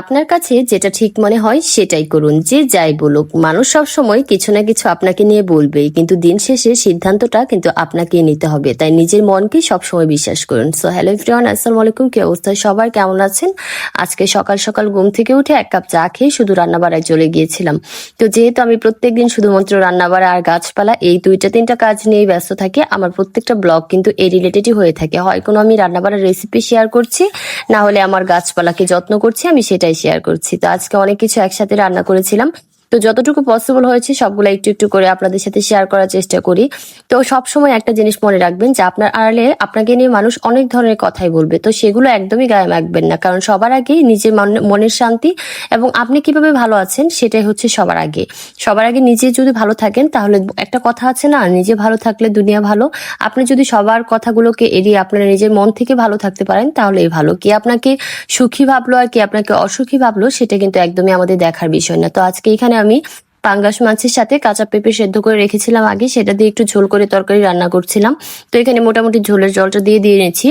আপনার কাছে যেটা ঠিক মনে হয় সেটাই করুন। যে যাই বলুক, মানুষ সব সময় কিছু না কিছু আপনাকে নিয়ে বলবেই, কিন্তু দিন শেষে সিদ্ধান্তটা কিন্তু আপনাকেই নিতে হবে। তাই নিজের মনকে সবসময় বিশ্বাস করুন। সো হ্যালো এভরিওয়ান আসসালামু আলাইকুম কি অবস্থা? সবার কেমন আছেন? আজকে সকাল সকাল ঘুম থেকে উঠে এক কাপ চা খেয়ে শুধু রান্নাবাড়ায় চলে গিয়েছিলাম। তো যেহেতু আমি প্রত্যেকদিন শুধুমাত্র রান্নাবাড়া আর গাছপালা, এই দুইটা তিনটা কাজ নিয়েই ব্যস্ত থাকি, আমার প্রত্যেকটা ব্লগ কিন্তু এই রিলেটেডই হয়ে থাকে। হয় কোনো আমি রান্নাবাড়ার রেসিপি শেয়ার করছি, না হলে আমার গাছপালাকে যত্ন করছি, আমি সেটাই শেয়ার করছি। তো আজকে অনেক কিছু একসাথে রান্না করেছিলাম। তো যতটুকু পসিবল হয়েছে সবগুলো একটু একটু করে আপনাদের সাথে শেয়ার করার চেষ্টা করি। তো সব সময় একটা জিনিস মনে রাখবেন যে আপনার আড়ালে আপনাকে নিয়ে মানুষ অনেক ধরনের কথাই বলবে। তো সেগুলো একদমই গায়ে মাখবেন না। কারণ সবার আগে নিজের মন- মনের শান্তি এবং আপনি কীভাবে ভালো আছেন সেটাই হচ্ছে সবার আগে। সবার আগে নিজে যদি ভালো থাকেন তাহলে একটা কথা আছে না, নিজে ভালো থাকলে দুনিয়া ভালো। আপনি যদি সবার কথাগুলোকে এড়িয়ে আপনার নিজের মন থেকে ভালো থাকতে পারেন তাহলেই ভালো। কি আপনাকে সুখী ভাবলো আর কি আপনাকে অসুখী ভাবলো সেটা কিন্তু একদমই আমাদের দেখার বিষয় না। তো আজকে এখানে আমি পাঙ্গাস মাছের সাথে কাঁচা পেঁপে সেদ্ধ করে রেখেছিলাম আগে, সেটা দিয়ে একটু ঝোল করে তরকারি রান্না করছিলাম। তো এখানে মোটামুটি ঝোলের জলটা দিয়ে দিয়ে নিয়েছি।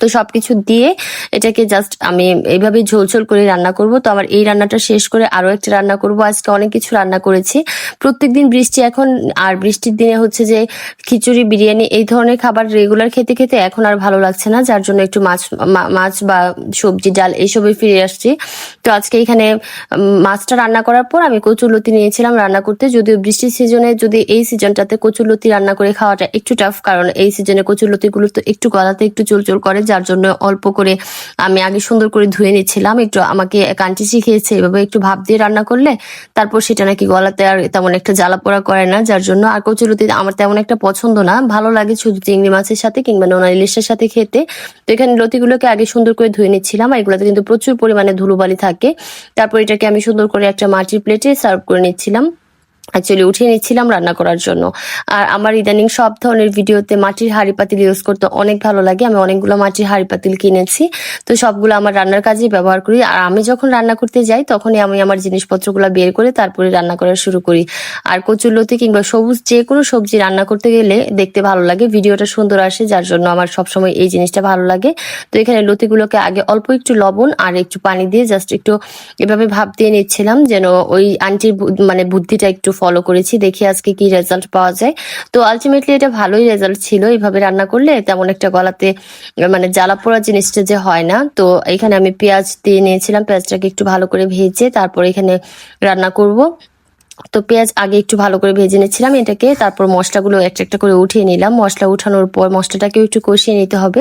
তো সবকিছু দিয়ে এটাকে জাস্ট আমি এইভাবে ঝোল ঝোল করে রান্না করব। তো আমার এই রান্নাটা শেষ করে আরও একটা রান্না করব। আজকে অনেক কিছু রান্না করেছি। প্রত্যেকদিন বৃষ্টি এখন, আর বৃষ্টির দিনে হচ্ছে যে খিচুড়ি, বিরিয়ানি এই ধরনের খাবার রেগুলার খেতে খেতে এখন আর ভালো লাগছে না। যার জন্য একটু মাছ মাছ বা সবজি, ডাল এইসবে ফিরে আসছি। তো আজকে এখানে মাছটা রান্না করার পর আমি কচুলতি নিয়েছিলাম রান্না করতে। যদিও বৃষ্টির সিজনে যদি এই সিজনটাতে কচুলতি রান্না করে খাওয়াটা একটু টাফ কারণ এই সিজনে কচুলতি গুলো তো একটু গলাতে একটু চুলচুল করে। যার জন্য অল্প করে আমি আগে সুন্দর করে ধুয়ে নিচ্ছিলাম। একটু আমাকে এক আন্টি শিখিয়েছে এভাবে একটু ভাপ দিয়ে রান্না করলে তারপর সেটা নাকি গলাতে আর তেমন একটা জ্বালা পোড়া করে না, যার জন্য আর কচুলতি আমার তেমন একটা পছন্দ না। ভালো লাগে শুধু চিংড়ি মাছের সাথে কিংবা নোনা ইলিশের সাথে খেতে। তো এখানে লতিগুলোকে আগে সুন্দর করে ধুয়ে নিচ্ছিলাম আর এগুলোতে কিন্তু প্রচুর পরিমাণে ধুলোবালি থাকে। তারপর এটাকে আমি সুন্দর করে একটা মাটির প্লেটে সার্ভ করে নিচ্ছিলাম। অ্যাকচুয়ালি উঠিয়ে নিচ্ছিলাম রান্না করার জন্য। আর আমার ইদানিং সব ধরনের ভিডিওতে মাটির হাঁড়ি পাতিল ইউজ করতে অনেক ভালো লাগে। আমি অনেকগুলো মাটির হাঁড়ি পাতিল কিনেছি। তো সবগুলো আমার রান্নার কাজে ব্যবহার করি। আর আমি যখন রান্না করতে যাই, তখনই আমি আমার জিনিসপত্রগুলো বের করে তারপরে রান্না করা শুরু করি। আর কচুরলতি কিংবা সবুজ যে কোনো সবজি রান্না করতে গেলে দেখতে ভালো লাগে। ভিডিওটা সুন্দর আসে, যার জন্য আমার সবসময় এই জিনিসটা ভালো লাগে। তো এখানে লতিগুলোকে আগে অল্প একটু লবণ আর একটু পানি দিয়ে জাস্ট একটু এভাবে ভাব দিয়ে নিচ্ছিলাম, যেন ওই আন্টির মানে বুদ্ধিটা একটু ফলো করেছি, দেখি আজকে কি রেজাল্ট পাওয়া যায়। তো আলটিমেটলি এটা ভালোই রেজাল্ট ছিল, এইভাবে রান্না করলে তেমন একটা গলাতে মানে জ্বালা পোড়া জিনিসটা যে হয় না। তো এখানে আমি পেঁয়াজ দিয়ে নিয়েছিলাম, পেঁয়াজটাকে একটু ভালো করে ভেজে তারপর এখানে রান্না করব। তো পেঁয়াজ আগে একটু ভালো করে ভেজে নিচ্ছিলাম এটাকে, তারপর মশলাগুলো একটা একটা করে উঠিয়ে নিলাম। মশলা উঠানোর পর মশলাটাকেও একটু কষিয়ে নিতে হবে।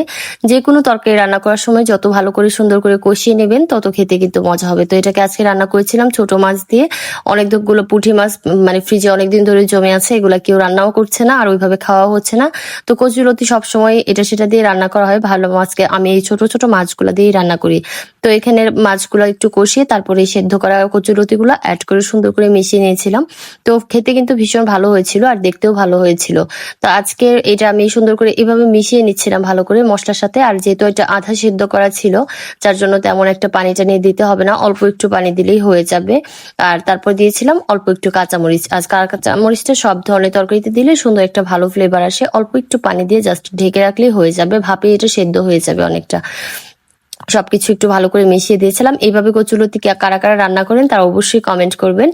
যে কোনো তরকারি রান্না করার সময় যত ভালো করে সুন্দর করে কষিয়ে নেবেন, তত খেতে কিন্তু মজা হবে। তো এটাকে আজকে রান্না করেছিলাম ছোট মাছ দিয়ে। অনেকগুলো পুঁটি মাছ মানে ফ্রিজে অনেকদিন ধরে জমে আছে, এগুলা কেউ রান্নাও করছে না, আর ওইভাবে খাওয়া হচ্ছে না। তো কচুরতি সবসময় এটা সেটা দিয়ে রান্না করা হয়। ভালো মাছকে আমি এই ছোট ছোট মাছগুলো দিয়েই রান্না করি। তো এখানে মাছগুলো একটু কষিয়ে তারপরে সেদ্ধ করা কচুরতিগুলো অ্যাড করে সুন্দর করে মিশিয়ে নিয়েছিলাম তো খেতে কিন্তু ভীষণ ভালো হয়েছিল আর দেখতেও ভালো হয়েছিল। তো আজকে এটা আমি সুন্দর করে এভাবে মিশিয়ে নিচ্ছিলাম ভালো করে মশলার সাথে। আর যেহেতু এটা আধা সিদ্ধ করা ছিল, যার জন্য তেমন একটা পানি টানি দিতে হবে না। অল্প একটু পানি দিলেই হয়ে যাবে। আর তারপর দিয়েছিলাম অল্প একটু কাঁচামরিচ। আজ কাঁচামরিচটা সব ধরনের তরকারিতে দিলে সুন্দর একটা ভালো ফ্লেভার আসে। অল্প একটু পানি দিয়ে জাস্ট ঢেকে রাখলেই হয়ে যাবে। ভাপে এটা সেদ্ধ হয়ে যাবে অনেকটা। সবকিছু একটু ভালো করে মিশিয়ে দিয়েছিলাম। এইভাবে কচুলতি কারা কারা রান্না করেন তারা অবশ্যই কমেন্ট করবেন।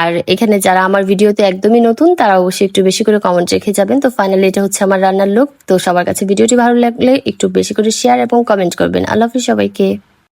আর এখানে যারা আমার ভিডিওতে একদমই নতুন, তারা অবশ্যই একটু বেশি করে কমেন্ট রেখে যাবেন। তো ফাইনালি এটা হচ্ছে আমার রান্নার লোক তো সবার কাছে ভিডিওটি ভালো লাগলে একটু বেশি করে শেয়ার এবং কমেন্ট করবেন। আল্লাহ হাফিজ সবাইকে।